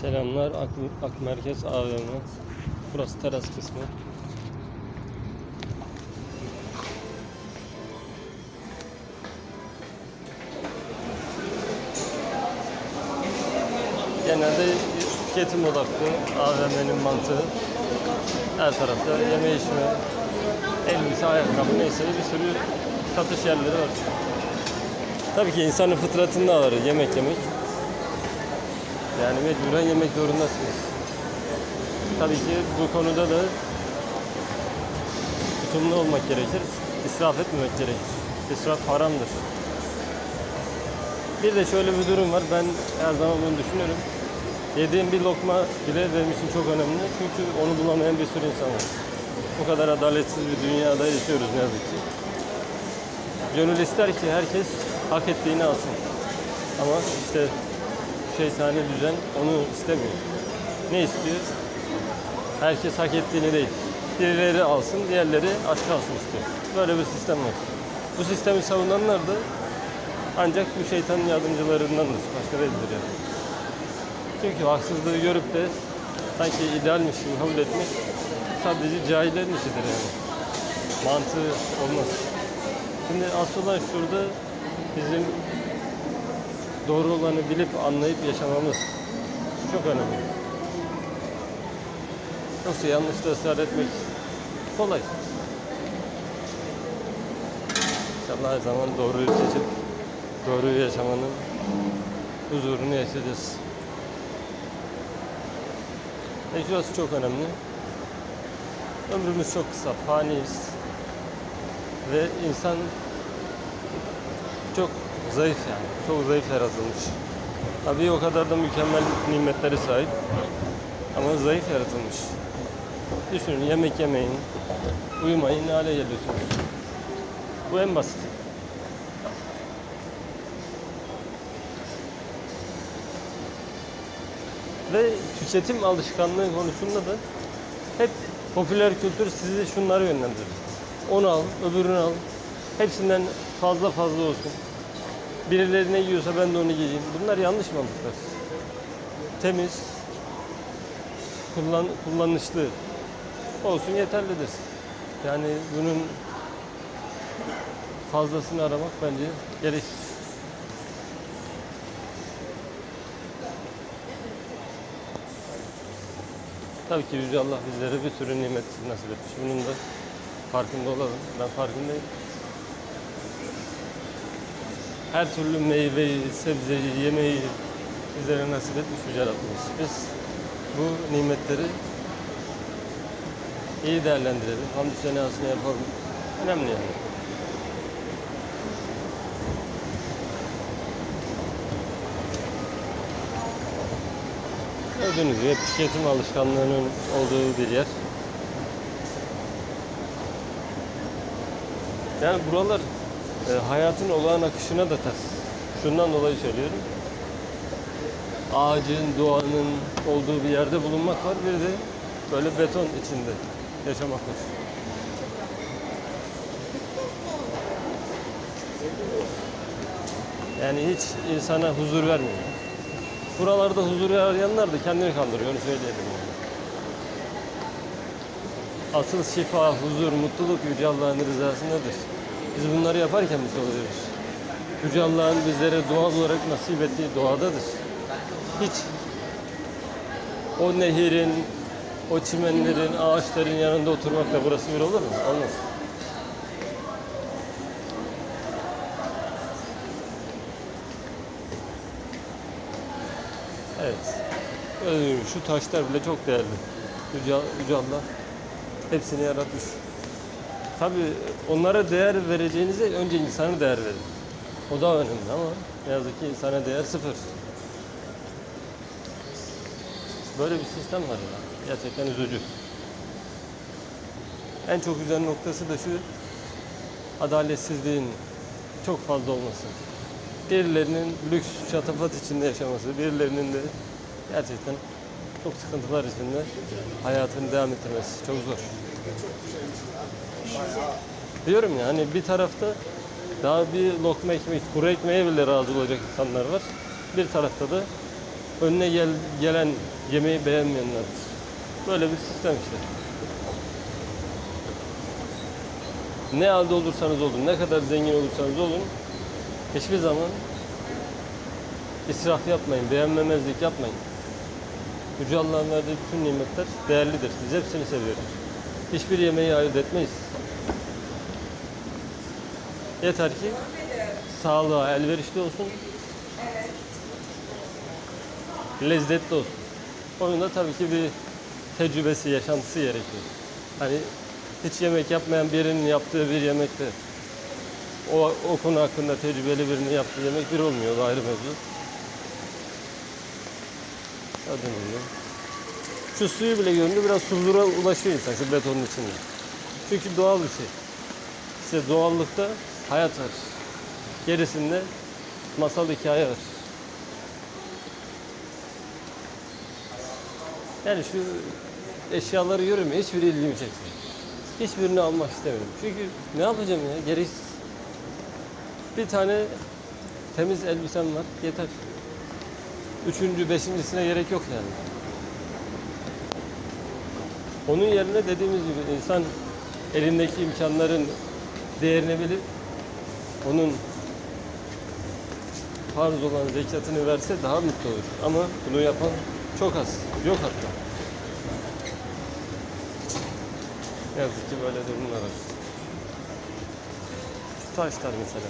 Selamlar Ak, Ak Merkez AVM. Burası teras kısmı. Genelde tüketim odaklı AVM'nin mantığı. Her tarafta yeme içme, elbise, ayakkabı neyse bir sürü satış yerleri var. Tabii ki insanın fıtratında var yemek yemek. Yani mecburen yemek zorundasınız. Tabii ki bu konuda da tutumlu olmak gerekir. İsraf etmemek gerekir. İsraf haramdır. Bir de şöyle bir durum var. Ben her zaman bunu düşünüyorum. Yediğim bir lokma bile benim için çok önemli. Çünkü onu bulamayan bir sürü insan var. Bu kadar adaletsiz bir dünyada yaşıyoruz ne yazık ki. Gönül ister ki herkes hak ettiğini alsın. Ama işte şeytani düzen onu istemiyor. Ne istiyor? Herkes hak ettiğini değil. Birileri alsın, diğerleri aç kalsın istiyor. Böyle bir sistem var. Bu sistemi savunanlar da ancak bu şeytanın yardımcılarındandır. Başka değildir yani. Çünkü haksızlığı görüp de sanki idealmiş gibi kabul etmek sadece cahillerin işidir yani. Mantığı olmaz. Şimdi asıl olan şurada bizim doğru olanı bilip anlayıp yaşamamız çok önemli. Yoksa yanlışta ısrar etmek kolay. İnşallah her zaman doğruyu seçip doğruyu yaşamanın huzurunu yaşayacağız. E şurası çok önemli. Ömrümüz çok kısa, faniyiz. Ve insan çok zayıf yani. Çok zayıf yaratılmış. Tabii o kadar da mükemmel nimetleri sahip. Ama zayıf yaratılmış. Düşünün yemek yemeyin, uyumayın ne hale geliyorsunuz. Bu en basit. Ve tüketim alışkanlığı konusunda da hep popüler kültür sizi şunlara yönlendirir. Onu al, öbürünü al. Hepsinden fazla fazla olsun. Birileri ne yiyorsa ben de onu giyeyim. Bunlar yanlış mantıklar. Temiz, kullan, kullanışlı olsun yeterlidir. Yani bunun fazlasını aramak bence gereksiz. Tabii ki Yüce Allah bizlere bir sürü nimet nasip etmiş. Bunun da farkında olalım. Ben farkındayım. Her türlü meyveyi, sebzeyi, yemeği bizlere nasip etmiş Yüce Rabbimiz. Biz bu nimetleri iyi değerlendirelim. Hamdü senasını yapalım. Önemli yani. Gördüğünüz gibi tüketim alışkanlığının olduğu bir yer. Yani buralar e, hayatın olağan akışına da ters. Şundan dolayı söylüyorum. Ağacın, doğanın olduğu bir yerde bulunmak var. Bir de böyle beton içinde yaşamak var. Yani hiç insana huzur vermiyor. Buralarda huzur arayanlar da kendini kandırıyor, onu söyleyelim. Yani. Asıl şifa, huzur, mutluluk Yüce Allah'ın rızasındadır. Biz bunları yaparken mutlu oluyoruz. Yüce Allah'ın bizlere doğal olarak nasip ettiği doğadadır. Hiç o nehirin, o çimenlerin, ağaçların yanında oturmakla burası bir olur mu? Olmaz. Evet. Şu taşlar bile çok değerli. Yüce, Yüce Allah hepsini yaratmış. Tabi onlara değer vereceğinize önce insana değer verin. O da önemli ama ne yazık ki insana değer sıfır. Böyle bir sistem var ya. Gerçekten üzücü. En çok üzen noktası da şu adaletsizliğin çok fazla olması. Birilerinin lüks şatafat içinde yaşaması, birilerinin de gerçekten çok sıkıntılar içinde hayatını devam ettirmesi çok zor. Diyorum ya hani bir tarafta daha bir lokma ekmek, kuru ekmeğe bile razı olacak insanlar var. Bir tarafta da önüne gel, gelen yemeği beğenmeyenlerdir. Böyle bir sistem işte. Ne halde olursanız olun, ne kadar zengin olursanız olun, hiçbir zaman israf yapmayın, beğenmemezlik yapmayın. Yüce Allah'ın verdiği bütün nimetler değerlidir. Biz hepsini seviyoruz. Hiçbir yemeği ayırt etmeyiz. Yeter ki sağlığa elverişli olsun. Lezzetli olsun. Onun da tabii ki bir tecrübesi, yaşantısı gerekiyor. Hani hiç yemek yapmayan birinin yaptığı bir yemekte o, o konu hakkında tecrübeli birinin yaptığı yemek bir olmuyor. Ayrı mevzu. Hadi. Şu suyu bile görünce biraz huzura ulaşıyor insan şu betonun içinde. Çünkü doğal bir şey. İşte doğallıkta hayat var. Gerisinde masal hikaye var. Yani şu eşyaları görüyorum hiçbiri ilgimi çekmiyor. Hiçbirini almak istemiyorum. Çünkü ne yapacağım ya gereksiz. Bir tane temiz elbisem var yeter. Üçüncü, beşincisine gerek yok yani. Onun yerine dediğimiz gibi insan elindeki imkanların değerini bilip onun farz olan zekatını verse daha mutlu olur. Ama bunu yapan çok az. Yok hatta. Yazık ki böyle durumlar var. Taşlar mesela.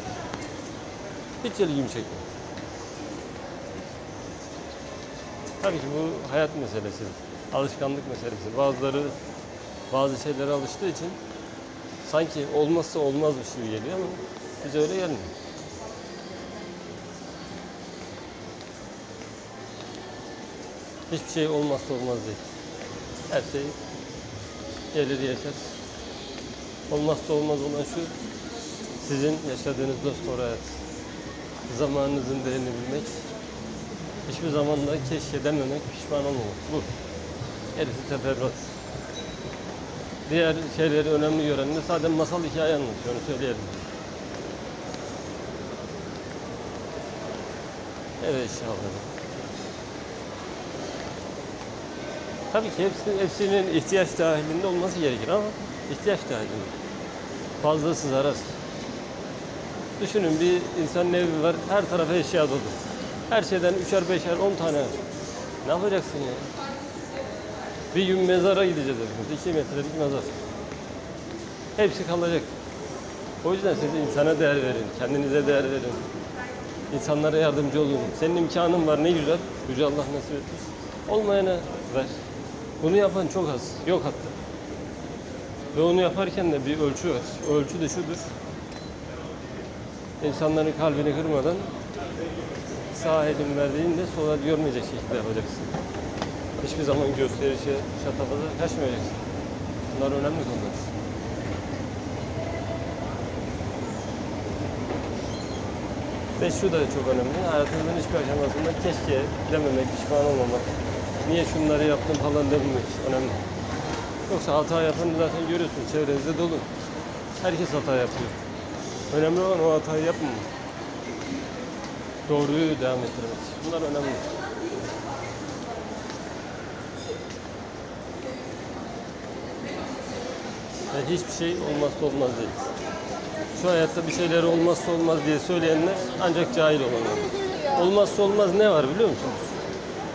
Hiç ilgimi çekmiyor. Tabii ki bu hayat meselesi. Alışkanlık meselesi. Bazıları bazı şeylere alıştığı için sanki olmazsa olmazmış gibi geliyor ama bize öyle gelmiyor. Hiçbir şey olmazsa olmaz değil. Her şey gelir yeter. Olmazsa olmaz olan şu, sizin yaşadığınız dost hayat. Zamanınızın değerini bilmek, hiçbir zaman da keşke dememek, pişman olmamak. Bu. Gerisi teferruat. Diğer şeyleri önemli gören de sadece masal hikaye anlatıyor, onu söyleyelim. Evet inşallah. Tabii ki hepsi, hepsinin ihtiyaç dahilinde olması gerekir ama ihtiyaç dahilinde. Fazlası zarar. Düşünün bir insanın evi var, her tarafa eşya dolu. Her şeyden üçer, beşer, on tane. Ne yapacaksın ya? Bir gün mezara gideceğiz hepimiz. İki metrelik mezar. Hepsi kalacak. O yüzden siz insana değer verin, kendinize değer verin. İnsanlara yardımcı olun. Senin imkanın var ne güzel. Yüce Allah nasip etmiş. Olmayana ver. Bunu yapan çok az. Yok hatta. Ve onu yaparken de bir ölçü var. Ölçü de şudur. İnsanların kalbini kırmadan sağ elin verdiğinde sola görmeyecek şekilde yapacaksın. Hiçbir zaman gösterişe, şatafata kaçmayacaksın. Bunlar önemli konular. Ve şu da çok önemli. Hayatımızın hiçbir aşamasında keşke dememek, pişman olmamak, niye şunları yaptım falan dememek önemli. Yoksa hata yapanı zaten görüyorsun çevrenizde dolu. Herkes hata yapıyor. Önemli olan o hatayı yapmamak. Doğruyu devam ettirmek. Bunlar önemli. Ve hiçbir şey olmazsa olmaz değil. Şu hayatta bir şeyleri olmazsa olmaz diye söyleyenler ancak cahil olanlar. Olmazsa olmaz ne var biliyor musunuz?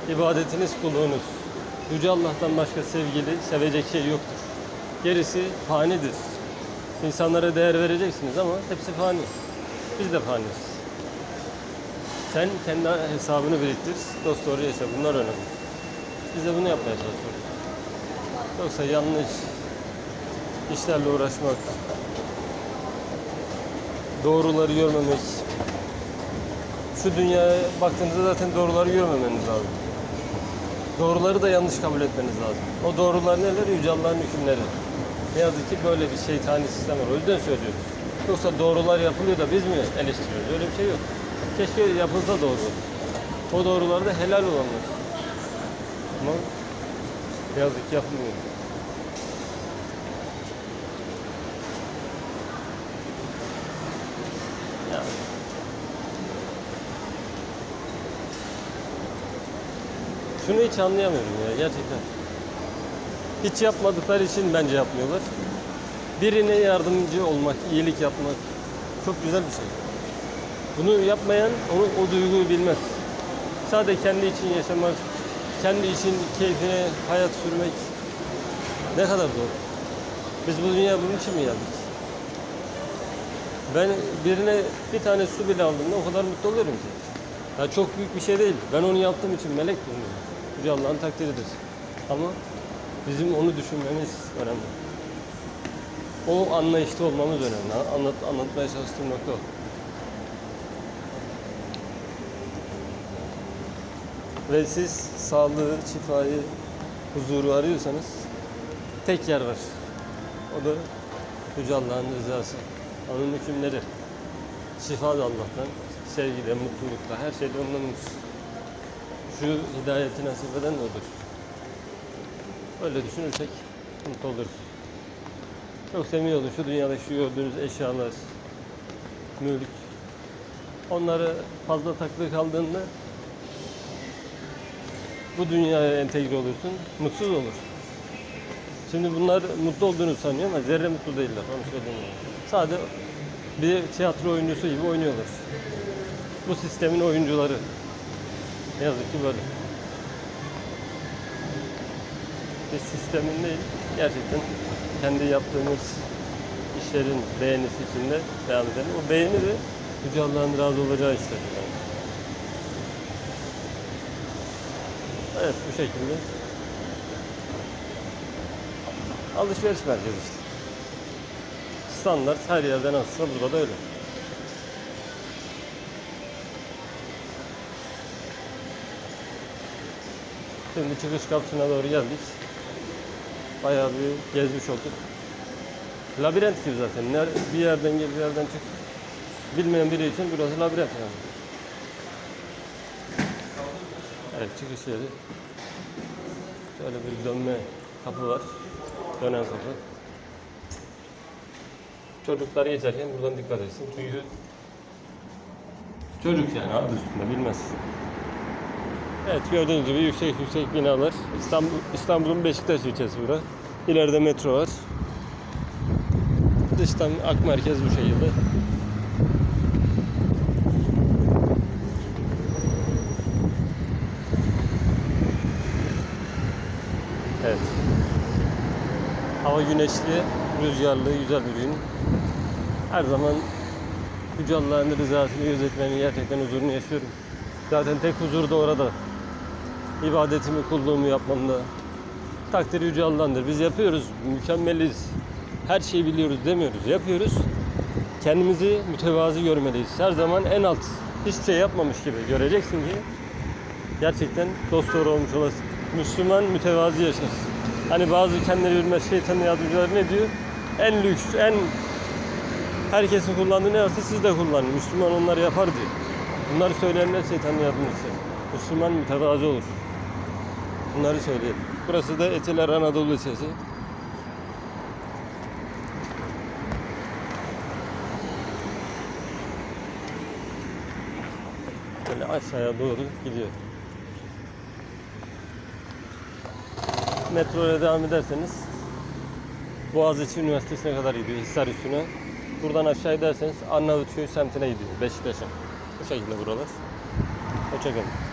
İbadetiniz, kulluğunuz. Yüce Allah'tan başka sevgili, sevecek şey yoktur. Gerisi fanidir. İnsanlara değer vereceksiniz ama hepsi fani. Biz de faniyiz. Sen kendi hesabını biriktir, dost doğru yaşa. Bunlar önemli. Biz de bunu yapmaya çalışıyoruz. Yoksa yanlış işlerle uğraşmak, doğruları görmemek. Şu dünyaya baktığınızda zaten doğruları görmemeniz lazım. Doğruları da yanlış kabul etmeniz lazım. O doğrular neler? Yüce Allah'ın hükümleri. Ne yazık ki böyle bir şeytani sistem var. O yüzden söylüyoruz. Yoksa doğrular yapılıyor da biz mi eleştiriyoruz? Öyle bir şey yok. Keşke yapılsa doğru. O doğrular da helal olanlar. Ama yazık yapılmıyor. Şunu hiç anlayamıyorum ya gerçekten. Hiç yapmadıkları için bence yapmıyorlar. Birine yardımcı olmak, iyilik yapmak çok güzel bir şey. Bunu yapmayan onu, o duyguyu bilmez. Sadece kendi için yaşamak, kendi için keyfine hayat sürmek ne kadar zor. Biz bu dünya bunun için mi geldik? Ben birine bir tane su bile aldığımda o kadar mutlu oluyorum ki. Ya çok büyük bir şey değil. Ben onu yaptığım için melek duyuyorum. Allah'ın takdiridir. Ama bizim onu düşünmemiz önemli. O anlayışta olmamız önemli. Anlat, anlatmaya çalıştığım nokta o. Ve siz sağlığı, şifayı, huzuru arıyorsanız tek yer var. O da Yüce Allah'ın rızası. Onun hükümleri. Şifa da Allah'tan. Sevgide, mutlulukta, her şeyde ondan mutsuz. Şu hidayeti nasip eden de odur. Öyle düşünürsek mutlu oluruz. Yoksa emin olun şu dünyada şu gördüğünüz eşyalar, mülk, onları fazla takılı kaldığında bu dünyaya entegre olursun, mutsuz olur. Şimdi bunlar mutlu olduğunu sanıyor ama zerre mutlu değiller, onu söyleyeyim. Sadece bir tiyatro oyuncusu gibi oynuyorlar. Bu sistemin oyuncuları. Yazık ki böyle. Biz sistemin değil, gerçekten kendi yaptığımız işlerin beğenisi içinde devam edelim. O beğeni de Yüce razı olacağı işler. Yani. Evet bu şekilde. Alışveriş merkezi işte. Standart her yerde nasılsa burada da öyle. Şimdi çıkış kapısına doğru geldik. Bayağı bir gezmiş olduk. Labirent gibi zaten. Bir yerden gel, bir yerden çık. Bilmeyen biri için burası labirent yani. Evet çıkış yeri. Şöyle bir dönme kapı var. Dönen kapı. Çocuklar geçerken buradan dikkat etsin. Çünkü çocuk yani adı üstünde bilmez. Evet gördüğünüz gibi yüksek yüksek binalar. İstanbul İstanbul'un Beşiktaş ilçesi bura. İleride metro var. Dıştan ak merkez bu şekilde. Evet. Hava güneşli, rüzgarlı, güzel bir gün. Her zaman Yüce Allah'ın rızasını gözetmenin gerçekten huzurunu yaşıyorum. Zaten tek huzur da orada. İbadetimi, kulluğumu yapmamda. Takdir Yüce Allah'ındır. Biz yapıyoruz, mükemmeliz. Her şeyi biliyoruz demiyoruz. Yapıyoruz. Kendimizi mütevazı görmeliyiz. Her zaman en alt, hiçbir şey yapmamış gibi göreceksin ki gerçekten dost doğru olmuş olasın. Müslüman mütevazi yaşar. Hani bazı kendini bilmez şeytanın yardımcıları ne diyor? En lüks, en herkesin kullandığı ne varsa siz de kullanın. Müslüman onları yapar diyor. Bunları söyleyenler şeytanın yardımcısı. Müslüman mütevazı olur. Bunları söyleyelim. Burası da Etiler Anadolu Lisesi. Böyle aşağıya doğru gidiyor. Metroya devam ederseniz Boğaziçi Üniversitesi'ne kadar gidiyor Hisar üstüne. Buradan aşağı giderseniz Arnavutköy semtine gidiyor Beşiktaş'a. Bu şekilde buralar. Hoşçakalın.